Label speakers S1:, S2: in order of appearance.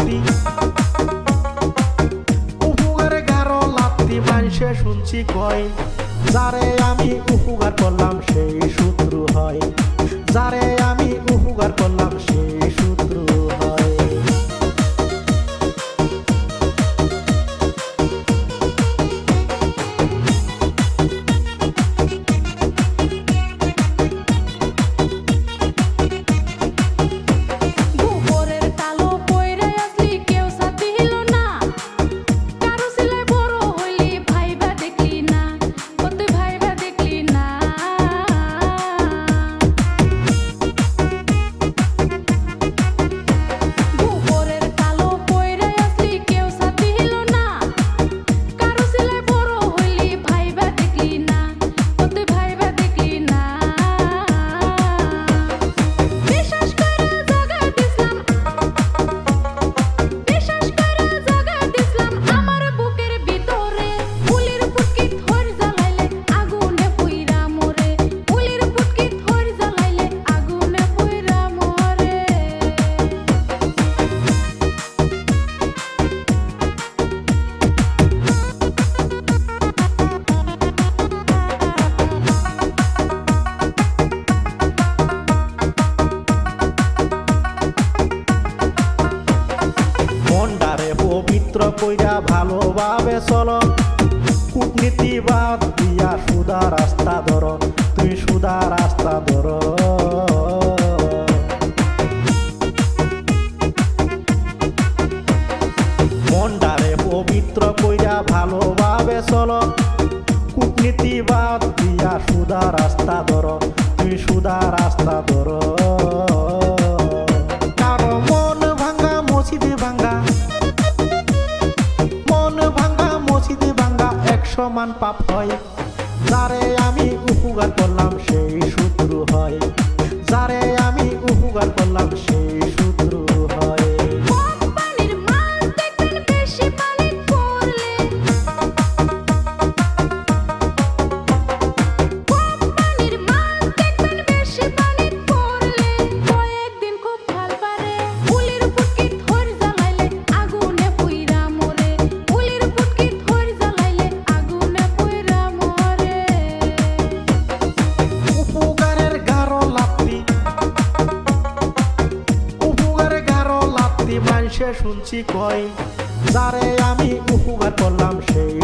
S1: লাত্তি উপকার গারো লাত্তি মানুষে শুনছি কয়। যারে আমি উপকার করলাম, সেই শত্রু হয়। যারে পবিত্র কইরা ভালোভাবে চলো। কূটনীতি বাদ দিয়া সুদা রাস্তা ধর, তুই সুদা রাস্তা ধর। মন্ডারে পবিত্র কইরা ভালোভাবে চলো। কূটনীতি বাদ দিয়া সুদা রাস্তা ধর, তুই সুদা রাস্তা ধর। কারও মন ভাঙ্গা মসজিদে ভাঙ্গা সমান পাপ হয়। তারে আমি উপকার করলাম সেই মানুষে শুনছি কয়। যারে আমি উপকার করলাম সেই